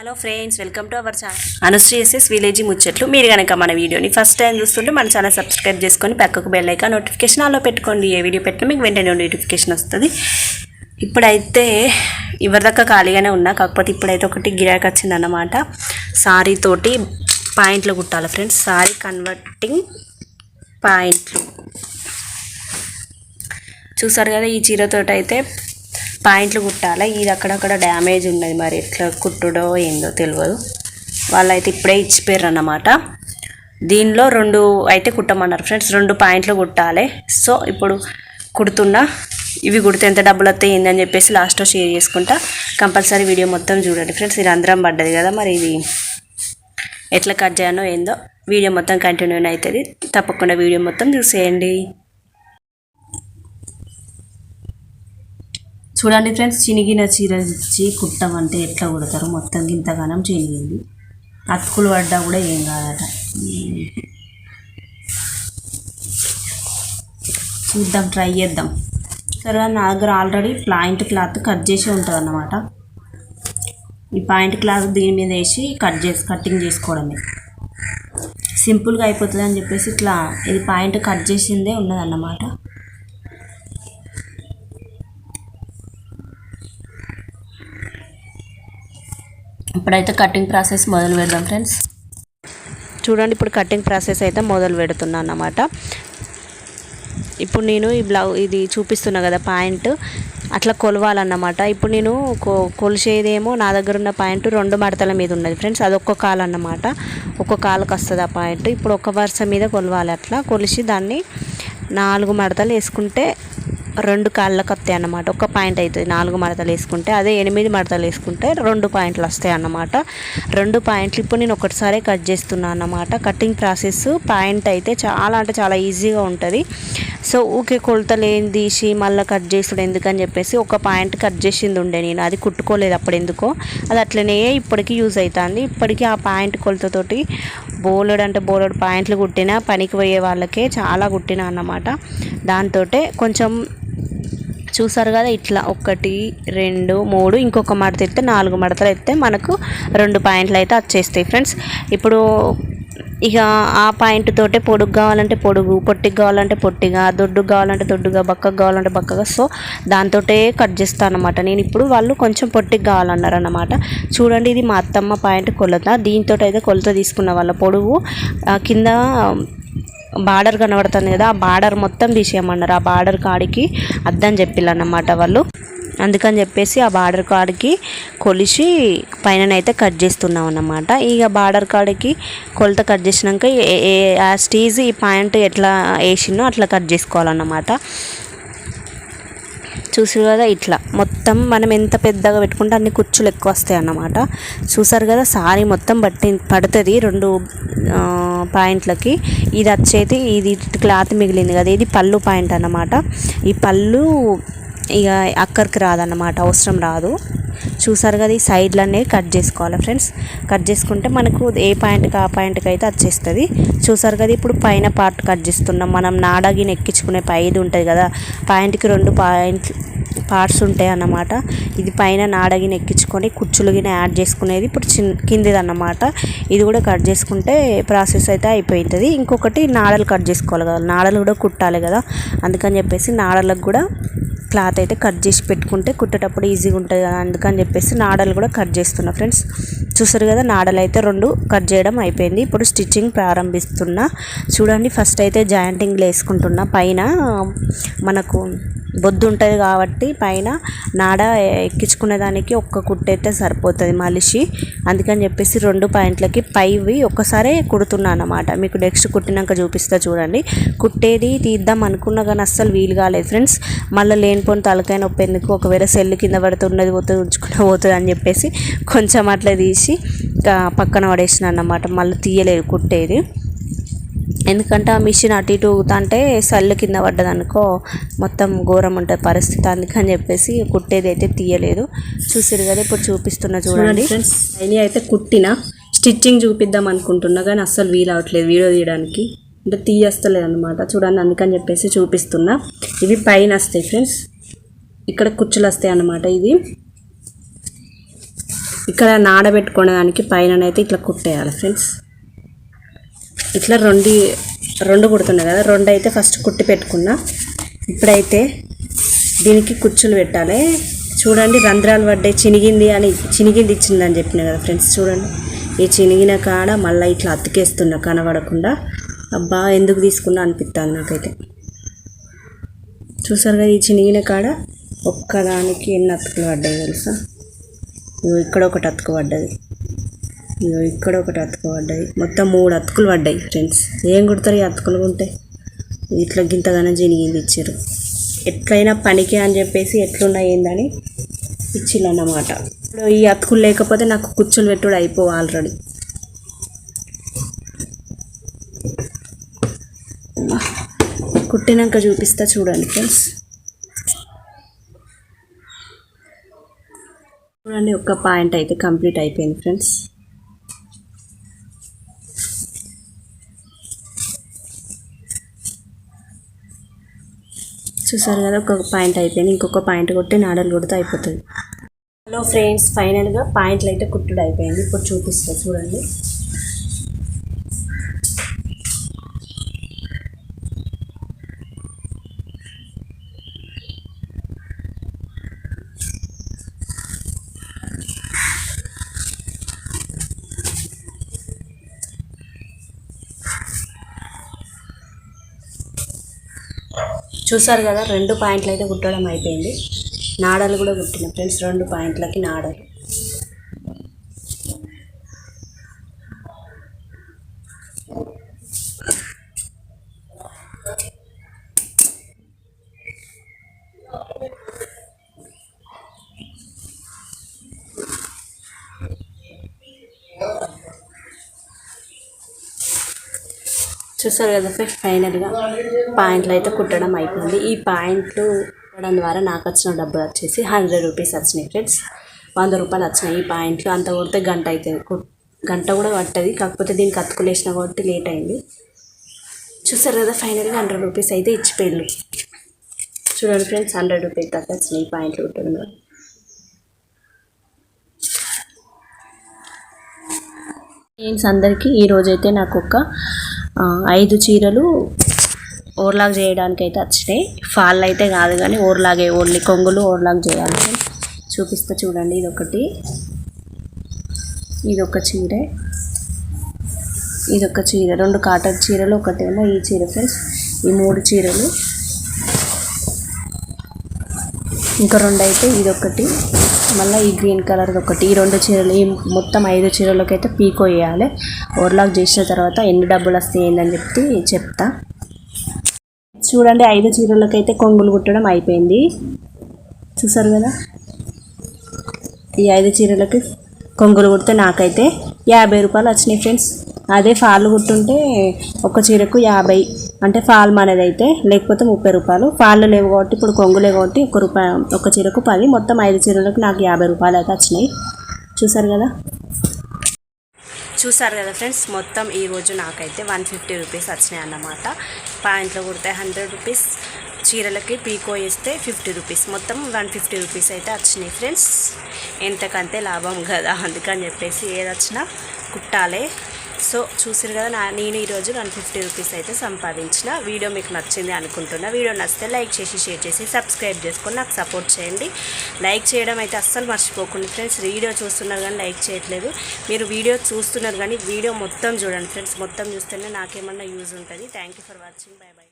Hello friends welcome to our channel Anushree S ముచ్చట్లు మీరు కనుక మన వీడియోని ఫస్ట్ టైం చూస్తుంటే మన ఛానల్ సబ్స్క్రైబ్ చేసుకొని పక్కకు బెల్ ఐకాన్ నోటిఫికేషన్ ఆలో పెట్టుకోండి. ఏ వీడియో పెట్టినా మీకు వెంటనే నోటిఫికేషన్ వస్తుంది. ఇప్పుడైతే ఇవరిదాకా ఖాళీగానే ఉన్నా కాకపోతే ఇప్పుడైతే ఒకటి గిరాకీ వచ్చిందన్నమాట. సారీ తోటి పాయింట్లు కుట్టాలి ఫ్రెండ్స్ సారీ కన్వర్టింగ్ పాయింట్లు. చూసారు కదా ఈ చీరతోటి అయితే పాయింట్లు కుట్టాలి? ఇది అక్కడక్కడ డ్యామేజ్ ఉన్నది మరి. ఎట్లా కుట్టుడో ఏందో తెలియదు వాళ్ళైతే ఇప్పుడే ఇచ్చిపోయారు అన్నమాట దీనిలో రెండు అయితే కుట్టమన్నారు ఫ్రెండ్స్. రెండు పాయింట్లు కుట్టాలి. సో ఇప్పుడు కుడుతున్నా ఇవి కుడితే ఎంత డబ్బులు వస్తాయి ఏందని చెప్పేసి లాస్ట్లో షేర్ చేసుకుంటా. కంపల్సరీ వీడియో మొత్తం చూడండి ఫ్రెండ్స్. ఇది అందరం పడ్డది కదా మరి. ఇది ఎట్లా కట్ చేయాలో ఏందో. వీడియో మొత్తం కంటిన్యూ అవుతుంది. తప్పకుండా వీడియో మొత్తం చూసేయండి. చూడండి ఫ్రెండ్స్ చినిగిన చీర ఇచ్చి కుట్టమంటే ఎట్లా కుడతారు? మొత్తం ఇంతగానం చినిగింది అతుకులు పడ్డా కూడా ఏం కాదట. చూద్దాం ట్రై చేద్దాం. సరే నా దగ్గర ఆల్రెడీ పాయింట్ క్లాత్ కట్ చేసి ఉంటుంది అన్నమాట ఈ పాయింట్ క్లాత్ దీని మీద వేసి కట్ చేసి కటింగ్ చేసుకోవడమే. సింపుల్గా అయిపోతుంది అని చెప్పేసి ఇట్లా ఇది పాయింట్ కట్ చేసిందే ఉన్నదన్నమాట. ఇప్పుడైతే కటింగ్ ప్రాసెస్ మొదలు పెడదాం ఫ్రెండ్స్ చూడండి ఇప్పుడు కటింగ్ ప్రాసెస్ అయితే మొదలు పెడుతున్నాను అన్నమాట. ఇప్పుడు నేను ఈ బ్లౌ ఇది చూపిస్తున్నా కదా ప్యాంట్. అట్లా కొలవాలన్నమాట. ఇప్పుడు నేను కొ కొలిసేదేమో నా దగ్గర ఉన్న పాయింట్ రెండు మడతల మీద ఉన్నది ఫ్రెండ్స్ అది ఒక్క కాలు అన్నమాట. ఒక్క కాలుకి వస్తుంది ఆ పాయింట్. ఇప్పుడు ఒక వరుస మీద కొలవాలి అట్లా. కొలిసి దాన్ని నాలుగు మడతలు వేసుకుంటే రెండు కాళ్ళకు వస్తాయి అన్నమాట. ఒక పాయింట్ అవుతుంది నాలుగు మడతలు వేసుకుంటే అదే ఎనిమిది మడతలు వేసుకుంటే రెండు పాయింట్లు వస్తాయి అన్నమాట. రెండు పాయింట్లు ఇప్పుడు నేను ఒకటిసారే కట్ చేస్తున్నాను అన్నమాట. కటింగ్ ప్రాసెస్ పాయింట్ అయితే చాలా అంటే చాలా ఈజీగా ఉంటుంది. సో ఊకే కొలతలు తీసి మళ్ళీ కట్ చేసుడు ఎందుకని చెప్పేసి ఒక పాయింట్ కట్ చేసింది ఉండే నేను. అది కుట్టుకోలేదు అప్పుడు ఎందుకో. అది అట్లనే ఇప్పటికీ యూజ్ అవుతుంది ఇప్పటికీ ఆ పాయింట్ కొలతతోటి బోలెడ్ అంటే బోలెడ్ పాయింట్లు కుట్టిన పనికి పోయే వాళ్ళకే చాలా కుట్టిన అన్నమాట. దాంతో కొంచెం చూసారు కదా ఇట్లా ఒకటి రెండు మూడు ఇంకొక మడత ఎత్తే నాలుగు మడతలు ఎత్తే మనకు రెండు పాయింట్లు అయితే వచ్చేస్తాయి. ఫ్రెండ్స్ ఇప్పుడు ఇక ఆ పాయింట్ తోటే పొడుగు కావాలంటే పొడుగు పొట్టికి కావాలంటే పొట్టిగా దొడ్డు కావాలంటే దొడ్డుగా బక్కగా కావాలంటే బక్కగా. సో దాంతోటే కట్ చేస్తాను అనమాట నేను ఇప్పుడు వాళ్ళు కొంచెం పొట్టికి కావాలన్నారు అనమాట చూడండి ఇది మా అత్తమ్మ పాయింట్ కొలత. దీంతో అయితే కొలత తీసుకున్న వాళ్ళ పొడుగు. ఆ కింద బార్డర్ కనబడుతుంది కదా ఆ బార్డర్ మొత్తం తీసేయమన్నారు. ఆ బార్డర్ కాడికి అద్దని చెప్పిల్లన్నమాట వాళ్ళు. అందుకని చెప్పేసి ఆ బార్డర్ కాడికి కొలిసి పైననైతే కట్ చేస్తున్నాం అన్నమాట ఇక బార్డర్ కార్డ్కి కొలత కట్ చేసినాక ఆ స్టీజ్ ఈ పాయింట్ ఎట్లా వేసినో అట్లా కట్ చేసుకోవాలన్నమాట. చూసారు కదా ఇట్లా. మొత్తం మనం ఎంత పెద్దగా పెట్టుకుంటే అన్ని కుచ్చులు ఎక్కువ వస్తాయి అన్నమాట చూసారు కదా సారీ మొత్తం పట్టి పడుతుంది రెండు పాయింట్లకి. ఇది వచ్చేది ఇది క్లాత్ మిగిలింది కదా ఇది పళ్ళు పాయింట్ అన్నమాట. ఈ పళ్ళు ఇక అక్కడికి రాదన్నమాట అవసరం రాదు. చూసారు కదా ఈ సైడ్లనే కట్ చేసుకోవాలి ఫ్రెండ్స్. కట్ చేసుకుంటే మనకు ఏ పాయింట్కి ఆ పాయింట్కి అయితే వచ్చేస్తుంది. చూసారు కదా ఇప్పుడు పైన పార్ట్ కట్ చేస్తున్నాం. మనం నాడాగిని ఎక్కించుకునే పైది ఉంటుంది కదా పాయింట్కి రెండు పాయింట్ పార్ట్స్ ఉంటాయి అన్నమాట. ఇది పైన నాడగిన ఎక్కించుకొని కుచ్చులు గిన యాడ్ చేసుకునేది ఇప్పుడు చిన్ కిందిది అన్నమాట ఇది కూడా కట్ చేసుకుంటే ప్రాసెస్ అయితే అయిపోతుంది ఇంకొకటి నాడలు కట్ చేసుకోవాలి కదా నాడలు కూడా కుట్టాలి కదా. అందుకని చెప్పేసి నాడలకు కూడా క్లాత్ అయితే కట్ చేసి పెట్టుకుంటే కుట్టేటప్పుడు ఈజీగా ఉంటుంది కదా అందుకని చెప్పేసి నాడలు కూడా కట్ చేస్తున్నా ఫ్రెండ్స్. చూసారు కదా నాడలు అయితే రెండు కట్ చేయడం అయిపోయింది. ఇప్పుడు స్టిచ్చింగ్ ప్రారంభిస్తున్నా చూడండి ఫస్ట్ అయితే జాయింటింగ్లు వేసుకుంటున్నా పైన మనకు బొద్దు ఉంటుంది కాబట్టి పైన నాడ ఎక్కించుకునే దానికి ఒక్క కుట్టయితే సరిపోతుంది మలిషి. అందుకని చెప్పేసి రెండు పాయింట్లకి పైవి ఒక్కసారే కుడుతున్నా అనమాట మీకు నెక్స్ట్ కుట్టినాక చూపిస్తా చూడండి. కుట్టేది తీద్దాం అనుకున్నా కానీ అస్సలు వీలు కాలేదు ఫ్రెండ్స్. మళ్ళీ లేని లేనిపోని తలకాయ నొప్పి ఎందుకు? ఒకవేళ సెల్లు కింద పడుతున్నది పోతుంది ఉంచుకున్న పోతుంది అని చెప్పేసి కొంచెం అట్లా తీసి ఇంకా పక్కన పడేసిన అన్నమాట. మళ్ళీ తీయలేదు కుట్టేది. ఎందుకంటే ఆ మిషన్ అటు ఇటు ఊగుతుంటే సల్లు కింద పడ్డదనుకో మొత్తం ఘోరం ఉంటుంది పరిస్థితి. అందుకని చెప్పేసి కుట్టేది అయితే తీయలేదు. చూసిరు కదా ఇప్పుడు చూపిస్తున్నా చూడండి. ఫ్రెండ్స్ అయితే కుట్టిన. స్టిచ్చింగ్ చూపిద్దాం అనుకుంటున్నా కానీ అస్సలు వీలు అవట్లేదు వీడియో తీయడానికి. అంటే తీయస్తలేదు అనమాట చూడండి అందుకని చెప్పేసి చూపిస్తున్నా. ఇవి పైన వస్తాయి ఫ్రెండ్స్. ఇక్కడ కుచ్చులు వస్తాయి అన్నమాట ఇది ఇక్కడ నాడబెట్టుకోవడానికి పైన అయితే ఇట్లా కుట్టేయాలి ఫ్రెండ్స్. ఇట్లా రెండు రెండు కుడుతున్నాయి కదా రెండు అయితే ఫస్ట్ కుట్టి పెట్టుకున్నా. ఇప్పుడైతే దీనికి కుచ్చులు పెట్టాలి. చూడండి రంధ్రాలు పడ్డాయి. చినిగింది అని చినిగింది ఇచ్చిందని చెప్పిన కదా ఫ్రెండ్స్ చూడండి. ఈ చినిగిన కాడ మళ్ళీ ఇట్లా అతికేస్తున్నా కనబడకుండా. అబ్బా ఎందుకు తీసుకున్నా అనిపిస్తుంది నాకైతే. చూసారు కదా ఈ చినిగిన కాడ? ఒక్కదానికి ఎన్ని అతుకులు పడ్డాయి తెలుసా? ఇగో ఇక్కడ ఒకటి అతుకు పడ్డది. ఇగో ఇక్కడ ఒకటి అతుకు పడ్డాయి మొత్తం మూడు అతుకులు పడ్డాయి ఫ్రెండ్స్ ఏం కుడతారు ఈ అతుకులు ఉంటే? ఇట్లా గింతగానే చినిగింది ఇచ్చారు. ఎట్లయినా పనికి అని చెప్పేసి ఎట్లున్నా ఏందని ఇచ్చిందన్నమాట ఇప్పుడు ఈ అతుకులు లేకపోతే నాకు కుచ్చులు పెట్టుడు అయిపోవు ఆల్రెడీ కుట్టినాక చూపిస్తా చూడండి ఫ్రెండ్స్. చూడండి ఒక పాయింట్ అయితే కంప్లీట్ అయిపోయింది ఫ్రెండ్స్. చూసారు కదా ఒక పాయింట్ అయిపోయింది. ఇంకొక పాయింట్ కొట్టి నాడలు కొడితే అయిపోతుంది. హలో ఫ్రెండ్స్ ఫైనల్గా పాయింట్లు అయితే కుట్టుడు అయిపోయింది. ఇప్పుడు చూపిస్తా చూడండి. చూసారు కదా రెండు పాయింట్లు అయితే కుట్టడం అయిపోయింది. నాడలు కూడా కుట్టిన ఫ్రెండ్స్ రెండు పాయింట్లకి నాడలు. చూసారు కదా ఫ్రెండ్స్ ఫైనల్గా పాయింట్లు అయితే కుట్టడం అయిపోయింది. ఈ పాయింట్లు కుట్టడం ద్వారా నాకు వచ్చిన డబ్బులు వచ్చేసి హండ్రెడ్ రూపీస్ వచ్చినాయి ఫ్రెండ్స్. వంద రూపాయలు వచ్చినాయి ఈ పాయింట్లు. అంత కొడితే గంట అవుతుంది కు- గంట కూడా పట్టది. కాకపోతే దీనికి అతుకులేసిన కాబట్టి లేట్ అయింది. చూసారు కదా ఫైనల్గా హండ్రెడ్ రూపీస్ అయితే ఇచ్చిపోయిండు చూడండి ఫ్రెండ్స్ హండ్రెడ్ రూపీస్ దాకా వచ్చినాయి ఈ పాయింట్లు కుట్టడం ద్వారా. ఫ్రెండ్స్ అందరికీ ఈరోజైతే నాకు ఒక ఐదు చీరలు ఓర్లాగ్ చేయడానికి అయితే వచ్చినాయి. ఫాల్ అయితే కాదు కానీ ఓర్లాగే ఓన్లీ కొంగులు ఓర్లాగ్ చేయాలి. చూపిస్తా చూడండి ఇది ఒకటి ఇది ఒక చీర. ఇది ఒక చీర. రెండు కాటన్ చీరలు ఒకటేమో ఈ చీర ఫ్రెండ్స్. ఈ మూడు చీరలు. ఇంకా రెండు అయితే ఇదొకటి. మళ్ళీ ఈ గ్రీన్ కలర్ ఒకటి ఈ రెండు చీరలు ఈ మొత్తం ఐదు చీరలకి అయితే పీకో వేయాలి ఓవర్లాక్ చేసిన తర్వాత ఎన్ని డబ్బులు వస్తాయి ఏందని చెప్పి చెప్తా. చూడండి ఐదు చీరలకైతే కొంగులు కుట్టడం అయిపోయింది. చూసారు కదా? ఈ ఐదు చీరలకి కొంగులు కుడితే నాకైతే యాభై రూపాయలు వచ్చినాయి ఫ్రెండ్స్. అదే ఫాల్ కుట్టుంటే ఒక చీరకు యాభై అంటే ఫాల్ అనేది అయితే లేకపోతే ముప్పై రూపాయలు. ఫాళ్ళు లేవు కాబట్టి ఇప్పుడు కొంగులే కాబట్టి ఒక రూపాయ ఒక చీరకు పది. మొత్తం ఐదు చీరలకు నాకు యాభై రూపాయలు అయితే వచ్చినాయి. చూసారు కదా? చూసారు కదా ఫ్రెండ్స్? మొత్తం ఈరోజు నాకైతే వన్ ఫిఫ్టీ రూపీస్ వచ్చినాయి అన్నమాట. పాయింట్లో కుడితే హండ్రెడ్ రూపీస్. చీరలకి పీకో వేస్తే ఫిఫ్టీ రూపీస్. మొత్తం వన్ ఫిఫ్టీ రూపీస్ అయితే వచ్చినాయి ఫ్రెండ్స్. ఎంతకంతే లాభం కదా అందుకని చెప్పేసి ఏది వచ్చినా సో చూసారు కదా నా నేను ఈరోజు వన్ ఫిఫ్టీ రూపీస్ అయితే సంపాదించిన వీడియో మీకు నచ్చింది అనుకుంటున్నా. వీడియో నచ్చితే లైక్ చేసి షేర్ చేసి సబ్స్క్రైబ్ చేసుకొని నాకు సపోర్ట్ చేయండి. లైక్ చేయడం అయితే అస్సలు మర్చిపోకండి ఫ్రెండ్స్. వీడియో చూస్తున్నారు కానీ లైక్ చేయట్లేదు. మీరు వీడియో చూస్తున్నారు కానీ వీడియో మొత్తం చూడండి ఫ్రెండ్స్. మొత్తం చూస్తేనే నాకేమన్నా యూజ్ ఉంటుంది. Thank you for watching bye bye